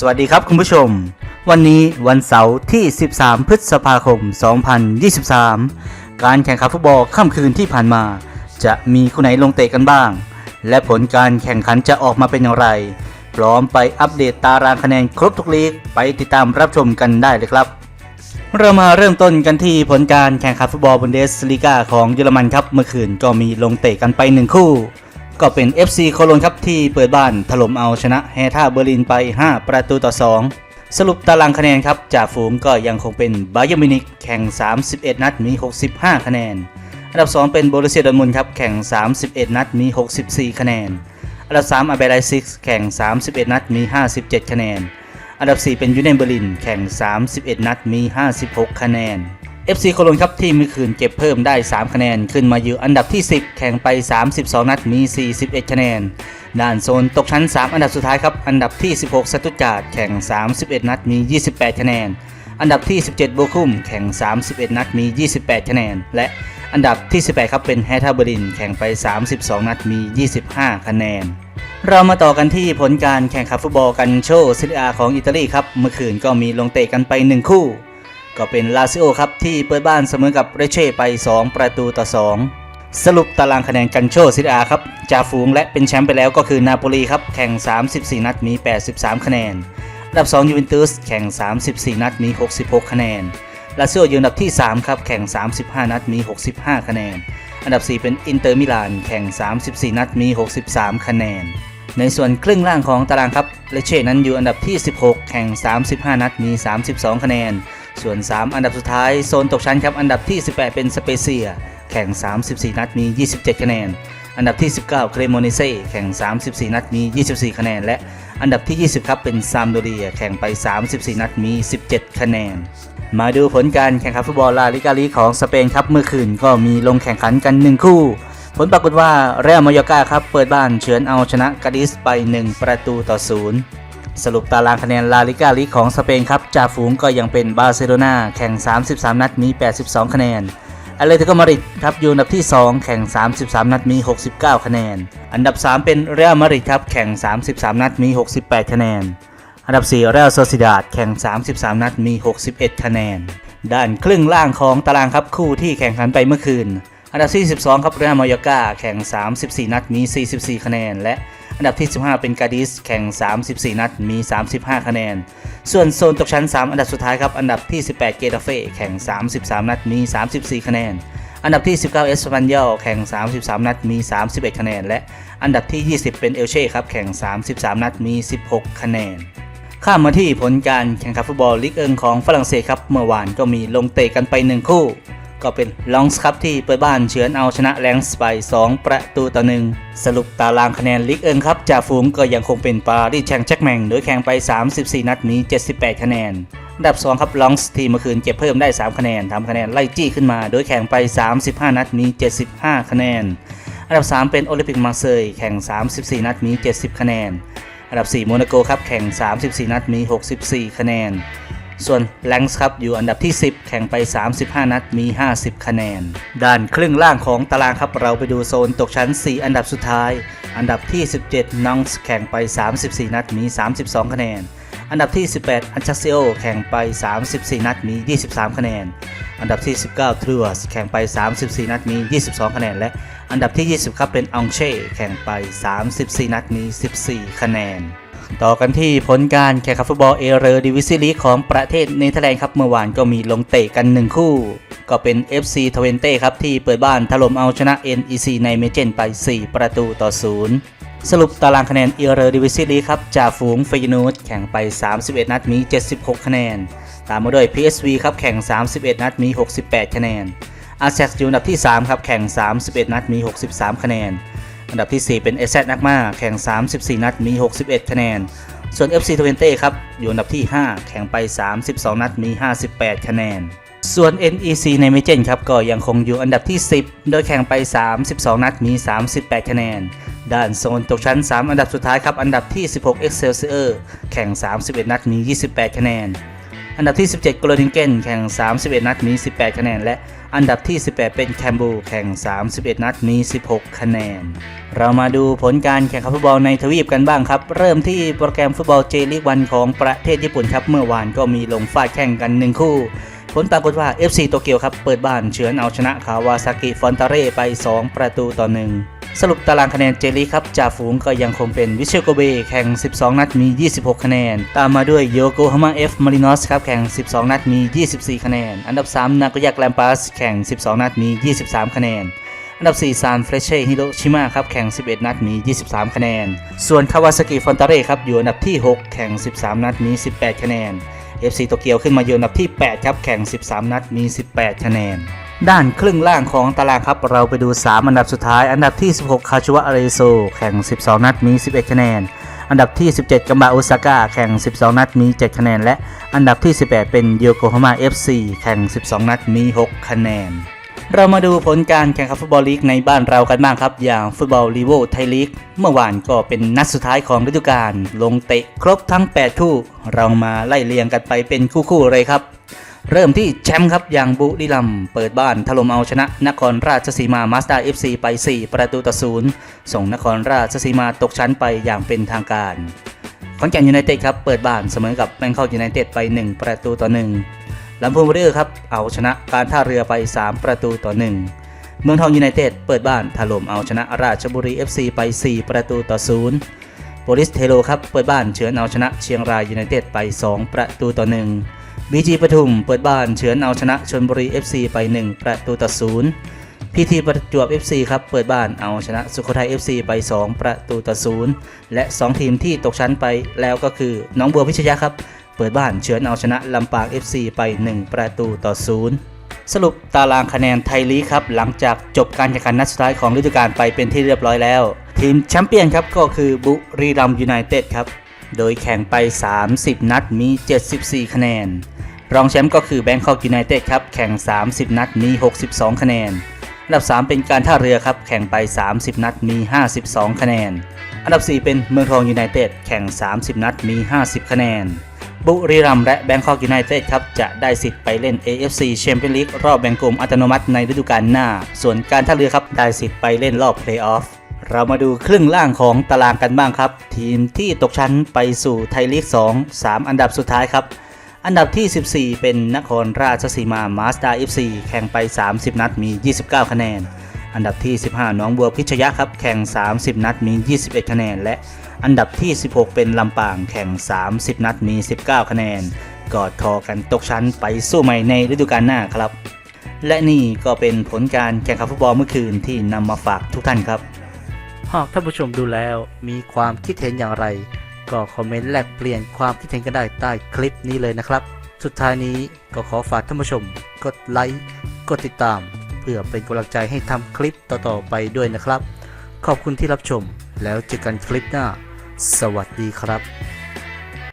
สวัสดีครับคุณผู้ชม วันนี้วันเสาร์ที่ 13 พฤษภาคม 2023 การแข่งขันฟุตบอลค่ำคืนที่ผ่านมา จะมีคู่ไหนลงเตะกันบ้าง และผลการแข่งขันจะออกมาเป็นอย่างไร พร้อมไปอัปเดตตารางคะแนนครบทุกลีกไปติดตามรับชมกันได้เลยครับ เรามาเริ่มต้นกันที่ผลการแข่งขันฟุตบอลบุนเดสลีกาของเยอรมันครับ เมื่อคืนก็มีลงเตะกันไปหนึ่งคู่ ก็เป็น FC โคโลนครับที่เปิดบ้านถล่มเอาชนะแฮท่าเบอร์ลินไป 5 ประตูต่อ 2 สรุปตารางคะแนนครับจ่าฝูงก็ยังคงเป็นบาเยอร์มินิกแข่ง 31 นัดมี 65 คะแนน อันดับ 2 เป็นโบรุเซียดอร์ทมุนครับแข่ง 31 นัดมี 64 คะแนน อันดับ 3 อาเบไลซิกแข่ง 31 นัดมี 57 คะแนน อันดับ 4 เป็นยูเนนเบอร์ลินแข่ง 31 นัดมี 56 คะแนน FC โคโลนครับที่เมื่อคืนเก็บเพิ่มได้ 3 คะแนน ขึ้นมาอยู่อันดับที่ 10 แข่งไป 32 นัดมี 41 คะแนน ด้านโซนตกชั้น 3 อันดับสุดท้ายครับ อันดับที่ 16สตุตการ์ดแข่ง 31 นัดมี 28 คะแนน อันดับที่ 17โบคุมแข่ง 31 นัดมี 28 คะแนน และอันดับที่ 18 ครับเป็นแฮทาเบอร์ลินแข่งไป 32 นัดมี 25 คะแนนเรามาต่อกันที่ผลการแข่งขันฟุตบอลกันโชซิลิอาของอิตาลีครับ เมื่อคืนก็มีลงเตะกันไป 1 คู่ ก็เป็นลาซิโอครับที่เปิดบ้านเสมอกับเรเช่ไป 2 ประตูต่อ 2 สรุปตารางคะแนนกันโชซิลิอาครับจ่าฝูงและเป็นแชมป์ไปแล้วก็คือนาโปลีครับแข่ง 34 นัดมี 83 คะแนนอันดับ2ยูเวนตุสแข่ง 34 นัดมี 66 คะแนนลาซิโออยู่อันดับที่ 3 ครับแข่ง 35 นัดมี 65 คะแนน อันดับ 4 เป็นอินเตอร์มิลานแข่ง 34 นัดมี 63 คะแนน ในส่วนครึ่งล่างของตารางครับเลเช่นั้นอยู่อันดับที่ 16 แข่ง 35 นัดมี 32 คะแนน ส่วน 3 อันดับสุดท้ายโซนตกชั้นครับ อันดับที่ 18 เป็นสเปเซีย แข่ง 34 นัดมี 27 คะแนน อันดับที่ 19 เครโมนเซ่แข่ง 34 นัดมี 24 คะแนน และอันดับที่ 20 ครับ เป็นซามโดเรีย แข่งไป 34 นัดมี 17 คะแนน มาดูผลการแข่งขันฟุตบอลลาลิกาลีของสเปนครับเมื่อคืนก็มีลงแข่งขันกัน 1 คู่ ผลปรากฏว่าเรอัลมายอกาครับเปิดบ้านเฉือนเอาชนะกาดิสไป 1 ประตูต่อ 0 สรุปตารางคะแนนลาลิกาลีของสเปนครับจ่าฝูงก็ยังเป็นบาร์เซโลนาแข่ง 33 นัดมี 82 คะแนนอเลติโกมาริดครับอยู่อันดับที่ 2 แข่ง 33 นัดมี 69 คะแนน อันดับ 3 เป็นเรอัลมาริดครับแข่ง 33 นัดมี 68 คะแนน อันดับ 4 เรอัลโซซิดาดแข่ง 33 นัดมี 61 คะแนน ด้านครึ่งล่างของตารางครับคู่ที่แข่งขันไปเมื่อคืน อันดับที่ 12 ครับเรอัลมายอร์กาแข่ง 34 นัดมี 44 คะแนน และอันดับที่ 15 เป็นกาดิสแข่ง 34 นัดมี 35 คะแนน ส่วนโซนตกชั้น 3 อันดับสุดท้ายครับ อันดับที่ 18 เกตาเฟ่แข่ง 33 นัดมี 34 คะแนน อันดับที่ 19 เอสปันยอลแข่ง 33 นัดมี 31 คะแนน และอันดับที่ 20 เป็นเอลเช่ครับแข่ง 33 นัดมี 16 คะแนน ข้ามมาที่ผลการแข่งขันฟุตบอลลีกเอิงของฝรั่งเศสครับเมื่อวานก็มีลงเตะกันไป 1 คู่ ก็เป็นลองส์ครับที่เปิดบ้านเฉือนเอาชนะแลงส์ไป 2 ประตูต่อหนึ่งสรุปตารางคะแนนลีกเอิงครับจ่าฝูงก็ยังคงเป็นปารีสแชงแจ็คแมงโดยแข่งไป 34 นัดมี 78 คะแนนอันดับ 2 ครับลองส์ที่เมื่อคืนเก็บเพิ่มได้ 3 คะแนนทำคะแนนไล่จี้ขึ้นมาโดยแข่งไป 35 นัดมี 75 คะแนน อันดับ 3 เป็นโอลิมปิกมาร์เซยแข่ง 34 นัดมี 70 คะแนน อันดับ 4 โมนาโกครับแข่ง 34 นัดมี 64 คะแนน ส่วนแลงส์ครับอยู่อันดับที่ 10 แข่งไป 35 นัดมี 50 คะแนน ด้านครึ่งล่างของตารางครับเราไปดูโซนตกชั้น 4 อันดับสุดท้าย อันดับที่ 17นองส์แข่งไป 34 นัดมี 32 คะแนน อันดับที่ 18 อันชัสเซโอแข่งไป 34 นัดมี 23 คะแนน อันดับที่ 19ทรูสแข่งไป 34 นัดมี 22 คะแนน และอันดับที่ 20 ครับเป็นองเช่แข่งไป 34 นัดมี 14 คะแนน ต่อกันที่ผลการแข่งขันฟุตบอลเอเรอดิวิซีลีของประเทศเนเธอร์แลนด์ครับเมื่อวานก็มีลงเตะกัน 1 คู่ ก็เป็น FC ทเวนเต้ครับที่เปิดบ้านถล่มเอาชนะ NEC ในเมเจนไป 4 ประตูต่อ 0 สรุปตารางคะแนนเอเรอดิวิซีลีครับจ่าฝูงเฟยนูดแข่งไป 31 นัดมี 76 คะแนน ตามมาด้วย PSV ครับแข่ง 31 นัดมี 68 คะแนนอาแซกอยู่อันดับที่ 3 ครับแข่ง 31 นัดมี 63 คะแนน อันดับที่ 4 เป็นเอเซนักมาแข่ง 34 นัดมี 61 คะแนน ส่วน FC ทเวนเต้ครับ อยู่อันดับที่ 5 แข่งไป 32 นัดมี 58 คะแนน ส่วน NEC ในเมเจนครับ ก็ยังคงอยู่อันดับที่ 10 โดยแข่งไป 32 นัดมี 38 คะแนน ด้านโซนตกชั้น 3 อันดับสุดท้ายครับ อันดับที่ 16 Excelsior แข่ง 31 นัดมี 28 คะแนน อันดับที่ 17 g r o n i n g e n แข่ง 31 นัดมี 18 คะแนน และอันดับที่ 18 เป็นแคมบูแข่ง 31 นัดมี 16 คะแนน เรามาดูผลการแข่งขันฟุตบอลในทวีปกันบ้างครับ เริ่มที่โปรแกรมฟุตบอลเจลีกวันของประเทศญี่ปุ่นครับ เมื่อวานก็มีลงฟาดแข่งกัน 1 คู่ ผลปรากฏว่า FC โตเกียวครับเปิดบ้านเฉือนเอาชนะคาวาซากิฟอนตาเร่ไป 2 ประตูต่อ 1 สรุปตารางคะแนนเจลีครับจ่าฝูงก็ยังคงเป็นวิเชโกเบแข่ง 12 นัดมี 26 คะแนน ตามมาด้วยโยโกฮาม่าเอฟมารินอสครับแข่ง 12 นัดมี 24 คะแนน อันดับ 3 นากายะแกลมปัสแข่ง 12 นัดมี 23 คะแนนอันดับ 4 ซานเฟรเช่ฮิโรชิมาครับแข่ง 11 นัดมี 23 คะแนน ส่วนคาวาซากิฟอนตาเร่ครับอยู่อันดับที่ 6 แข่ง 13 นัดมี 18 คะแนน FC โตเกียวขึ้นมาอยู่อันดับที่ 8 ครับแข่ง 13 นัดมี 18 คะแนน ด้านครึ่งล่างของตารางครับเราไปดู 3 อันดับสุดท้าย อันดับที่ 16 คาชูวะอารโซ แข่ง 12 นัดมี 11 คะแนน อันดับที่ 17 กัมบาโอซาก้าแข่ง 12 นัดมี 7 คะแนน และอันดับที่ 18 เป็นโยโกฮาม่า FC แข่ง 12 นัดมี 6 คะแนน เรามาดูผลการแข่งขันฟุตบอลลีกในบ้านเรากันบ้างครับ อย่างฟุตบอลลีโวไทยลีกเมื่อวานก็เป็นนัดสุดท้ายของฤดูกาลลงเตะครบทั้ง 8 คู่ เรามาไล่เรียงกันไปเป็นคู่ๆเลยครับ เริ่มที่แชมป์ครับอย่างบุรีรัมเปิดบ้านถล่มเอาชนะ นครราชสีมามาสด้าเอฟซีไป 4 ประตูต่อศูนย์ส่งนครราชสีมาตกชั้นไปอย่างเป็นทางการขอนแก่นยูไนเต็ดครับเปิดบ้านเสมอกับแบงคอกยูไนเต็ดไป 1 ประตูต่อ1ลำพูนวอริเอร์ครับเอาชนะการท่าเรือไป 3 ประตูต่อ 1 เมืองทองยูไนเต็ดเปิดบ้านถล่มเอาชนะราชบุรี FC ไป 4 ประตูต่อ0โปลิสเทโลครับเปิดบ้านเฉือนเอาชนะเชียงรายยูไนเต็ดไป 2 ประตูต่อ1 บีจีปทุมเปิดบ้านเฉือนเอาชนะชนบุรี FC ไป 1 ประตูต่อ0พีทีประจวบ FC ครับเปิดบ้านเอาชนะสุโขทัย FC ไป 2 ประตูต่อ0และ 2 ทีมที่ตกชั้นไปแล้วก็คือน้องบัวพิชยาครับ เปิดบ้านเฉือนเอาชนะลำปาง FC ไป 1 ประตูต่อ0สรุปตารางคะแนนไทยลีกครับหลังจากจบการแข่งขันนัดสุดท้ายของฤดูกาลไปเป็นที่เรียบร้อยแล้ว ทีมแชมเปี้ยนครับก็คือบุรีรัมย์ยูไนเต็ดครับ โดยแข่งไป 30 นัดมี 74 คะแนน รองแชมป์ก็คือแบงคอกยูไนเต็ดครับ แข่ง 30 นัดมี 62 คะแนน อันดับ 3 เป็นการท่าเรือครับ แข่งไป 30 นัดมี 52 คะแนน อันดับ 4 เป็นเมืองทองยูไนเต็ด แข่ง 30 นัดมี 50 คะแนน บุรีรัมย์และแบงคอกยูไนเต็ดครับ จะได้สิทธิ์ไปเล่น AFC แชมเปี้ยนลีกรอบแบ่งกลุ่มอัตโนมัติในฤดูกาลหน้า ส่วนการท่าเรือครับ ได้สิทธิ์ไปเล่นรอบเพลย์ออฟ เรามาดูครึ่งล่างของตารางกันบ้างครับ ทีมที่ตกชั้นไปสู่ไทยลีก 2 3 อันดับสุดท้ายครับ อันดับที่ 14 เป็นนครราชสีมามาสเตอร์ FC แข่งไป 30 นัดมี 29 คะแนน อันดับที่ 15หนองบัวพิชยะครับ แข่ง 30 นัดมี 21 คะแนน และอันดับที่ 16 เป็นลำปางแข่ง 30 นัดมี 19 คะแนน กอดคอกันตกชั้นไปสู้ใหม่ในฤดูกาลหน้าครับ และนี่ก็เป็นผลการแข่งขันฟุตบอลเมื่อคืนที่นำมาฝากทุกท่านครับ หากท่านผู้ชมดูแล้วมีความคิดเห็นอย่างไร ก็คอมเมนต์แลกเปลี่ยนความคิดเห็นกันได้ใต้คลิปนี้เลยนะครับ สุดท้ายนี้ก็ขอฝากท่านผู้ชม กดไลค์กดติดตาม เพื่อเป็นกำลังใจให้ทำคลิปต่อๆไปด้วยนะครับ ขอบคุณที่รับชมแล้วเจอกันคลิปหน้า สวัสดีครับ